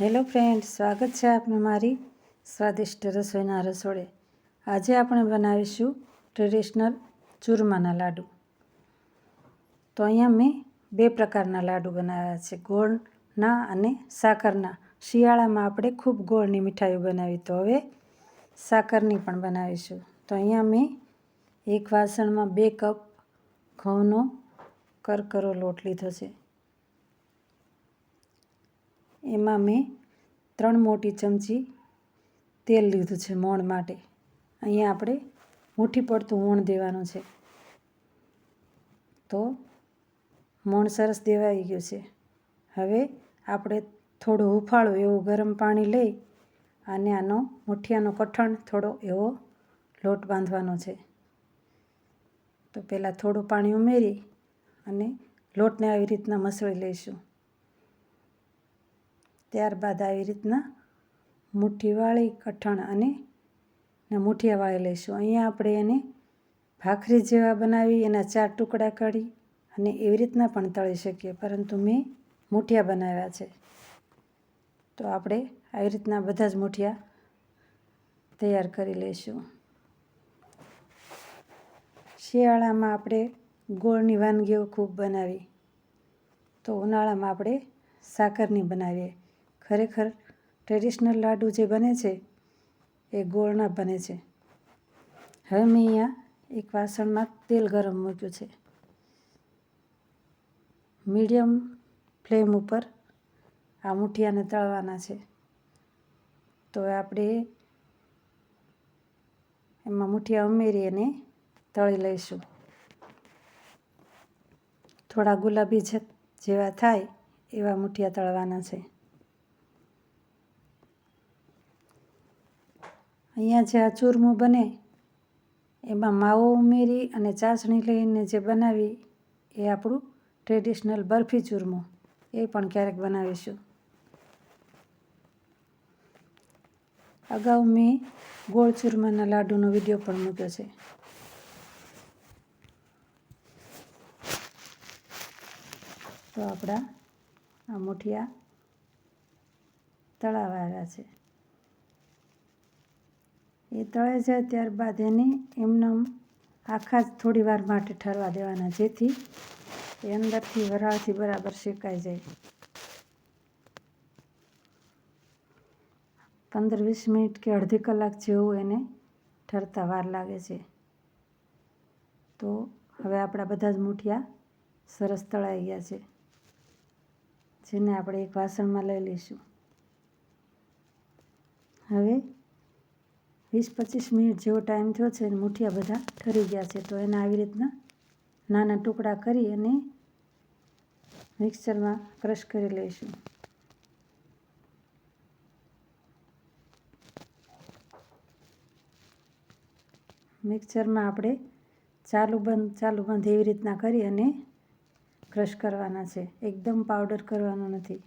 Hello friend, સ્વાગત છે આપનું મારી સ્વાદિષ્ટ રસોઈના રસોડે. આજે આપણે બનાવીશું ટ્રેડિશનલ ચૂરમાના લાડુ. તો અહીંયા મેં બે પ્રકારના લાડુ બનાવ્યા છે, ગોળના અને સાકરના. શિયાળામાં આપણે ખૂબ ગોળની મીઠાઈઓ બનાવી, તો હવે સાકરની પણ બનાવીશું. તો અહીંયા મેં એક વાસણમાં બે કપ ઘઉંનો કરકરો લોટ લીધો છે. એમાં મેં ત્રણ મોટી ચમચી તેલ લીધું છે મોણ માટે. અહીંયા આપણે મુઠ્ઠી પડતું મોણ દેવાનું છે. તો મોણ સરસ દેવાઈ ગયું છે. હવે આપણે થોડું હુંફાળું એવું ગરમ પાણી લઈ અને આનો મુઠિયાનો કઠણ થોડો એવો લોટ બાંધવાનો છે. તો પહેલાં થોડું પાણી ઉમેરી અને લોટને આવી રીતના મસળી લઈશું. ત્યારબાદ આવી રીતના મુઠ્ઠીવાળી કઠણ અને મુઠિયાવાળી લઈશું. અહીંયા આપણે એને ભાખરી જેવા બનાવી, એના ચાર ટુકડા કરી અને એવી રીતના પણ તળી શકીએ. પરંતુ મેં મુઠિયા બનાવ્યા છે. તો આપણે આવી રીતના બધા જ મુઠિયા તૈયાર કરી લઈશું. શિયાળામાં આપણે ગોળની વાનગીઓ ખૂબ બનાવી. તો ઉનાળામાં આપણે સાકરની બનાવીએ. ખરેખર ટ્રેડિશનલ લાડુ જે બને છે, એ ગોળના બને છે. હવે મેં અહીંયા એક વાસણમાં તેલ ગરમ મૂક્યું છે. મીડિયમ ફ્લેમ ઉપર આ મુઠિયાને તળવાના છે. તો આપણે એમાં મુઠિયા ઉમેરી અને તળી લઈશું. થોડા ગુલાબી જેવા થાય એવા મુઠિયા તળવાના છે. અહીંયા જે આ ચૂરમું બને, એમાં માવો ઉમેરી અને ચાસણી લઈને જે બનાવી, એ આપણું ટ્રેડિશનલ બરફી ચૂરમું. એ પણ ક્યારેક બનાવીશું. અગાઉ મેં ગોળ ચૂરમાના લાડુનો વીડિયો પણ મૂક્યો છે. તો આપણા આ મુઠિયા તળાવ આવ્યા છે. એ તળે જાય ત્યારબાદ એને એમને આખા જ થોડી વાર માટે ઠરવા દેવાના, જેથી એ અંદરથી વરાળથી બરાબર શેકાઈ જાય. પંદર વીસ મિનિટ કે અડધી કલાક જેવું એને ઠરતા વાર લાગે છે. તો હવે આપણા બધા જ મૂઠિયા સરસ તળાઈ ગયા છે. જેને આપણે એક વાસણમાં લઈ લઈશું. હવે વીસ પચીસ મિનિટ જેવો ટાઈમ થયો છે મુઠિયા બધા ઠરી ગયા છે. તો એના આવી રીતના નાના ટુકડા કરી અને મિક્સરમાં ક્રશ કરી લઈશું. મિક્સરમાં આપણે ચાલુ બંધ ચાલુ બંધ એવી રીતના કરી અને ક્રશ કરવાના છે. એકદમ પાવડર કરવાનો નથી.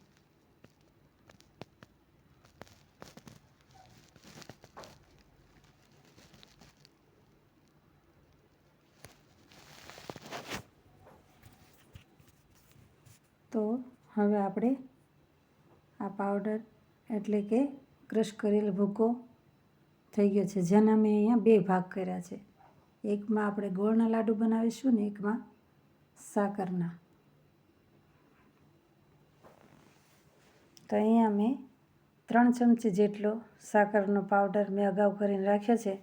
તો હવે આપણે આ પાવડર એટલે કે ક્રશ કરેલ ભૂકો થઈ ગયો છે, જેના મેં અહીંયા બે ભાગ કર્યા છે. એકમાં આપણે ગોળના લાડુ બનાવીશું ને એકમાં સાકરના. તો અહીંયા મેં ત્રણ ચમચી જેટલો સાકરનો પાવડર મેં અગાઉ કરીને રાખ્યો છે,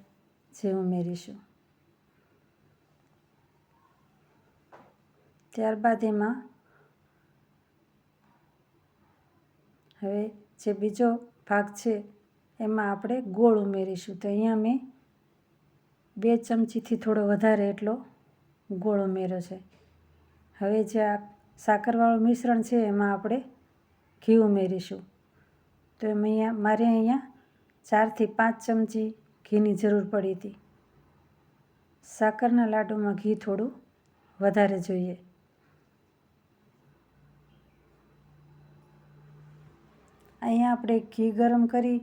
જે ઉમેરીશું. ત્યારબાદ એમાં હવે જે બીજો ભાગ છે, એમાં આપણે ગોળ ઉમેરીશું. તો અહીંયા મેં બે ચમચીથી થોડો વધારે એટલો ગોળ ઉમેર્યો છે. હવે જે આ સાકરવાળું મિશ્રણ છે, એમાં આપણે ઘી ઉમેરીશું. તો એમ અહીંયા, મારે અહીંયા ચારથી પાંચ ચમચી ઘીની જરૂર પડી હતી. સાકરના લાડુમાં ઘી થોડું વધારે જોઈએ. અહીંયા આપણે ઘી ગરમ કરી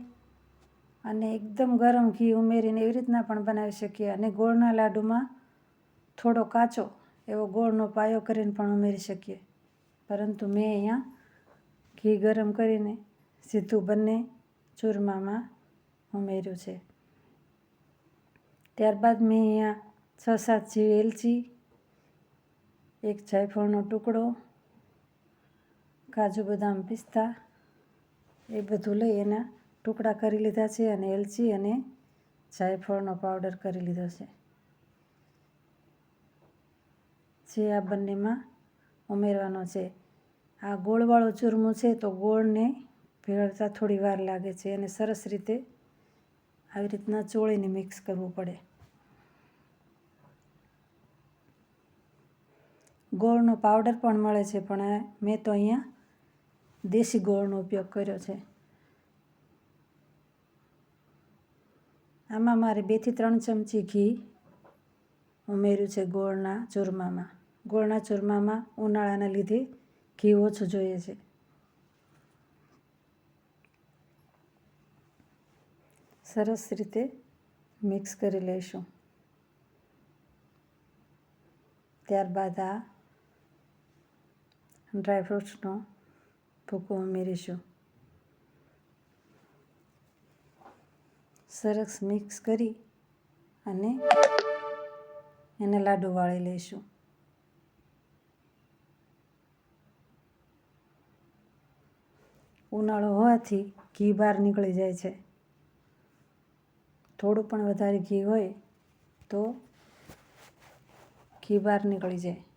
અને એકદમ ગરમ ઘી ઉમેરીને એવી રીતના પણ બનાવી શકીએ અને ગોળના લાડુમાં થોડો કાચો એવો ગોળનો પાયો કરીને પણ ઉમેરી શકીએ. પરંતુ મેં અહીંયા ઘી ગરમ કરીને સીધું બંને ચૂરમામાં ઉમેર્યું છે. ત્યારબાદ મેં અહીંયા છ સાત જેવી એલચી, એક જાયફળનો ટુકડો, કાજુ બદામ પિસ્તા એ બધું લઈ એના ટુકડા કરી લીધા છે અને એલચી અને જાયફળનો પાવડર કરી લીધો છે. જે આ બંનેમાં ઉમેરવાનો છે. આ ગોળવાળું ચૂરમું છે તો ગોળને ભેળવતા થોડી વાર લાગે છે અને સરસ રીતે આવી રીતના ચોળીને મિક્સ કરવું પડે. ગોળનો પાવડર પણ મળે છે પણ મેં તો અહીંયા દેશી ગોળનો ઉપયોગ કર્યો છે. આમાં મારે બેથી ત્રણ ચમચી ઘી ઉમેર્યું છે ગોળના ચૂરમામાં. ગોળના ચૂરમામાં ઉનાળાના લીધે ઘી ઓછું જોઈએ છે. સરસ રીતે મિક્સ કરી લઈશું. ત્યારબાદ આ ડ્રાયફ્રૂટ્સનો ભૂકો ઉમેરીશું સરસ મિક્સ કરી અને એને લાડુ વાળી લઈશું. ઉનાળો હોવાથી ઘી બહાર નીકળી જાય છે. થોડું પણ વધારે ઘી હોય તો ઘી બહાર નીકળી જાય.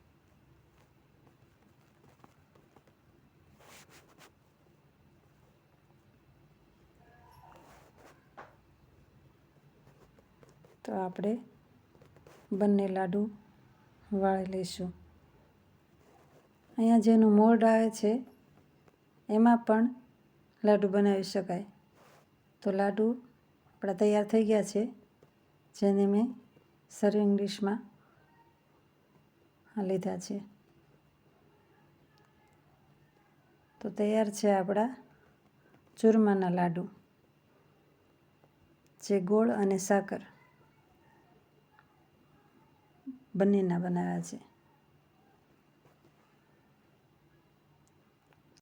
તો આપણે બંને લાડુ વાળી લઈશું. અહીંયા જેનું મોલ્ડ આવે છે, એમાં પણ લાડુ બનાવી શકાય. તો લાડુ આપણા તૈયાર થઈ ગયા છે, જેને મેં સર્વિંગ ડિશમાં લીધા છે. તો તૈયાર છે આપણા ચૂરમાના લાડુ, જે ગોળ અને સાકર. બંનેના બનાવ્યા છે.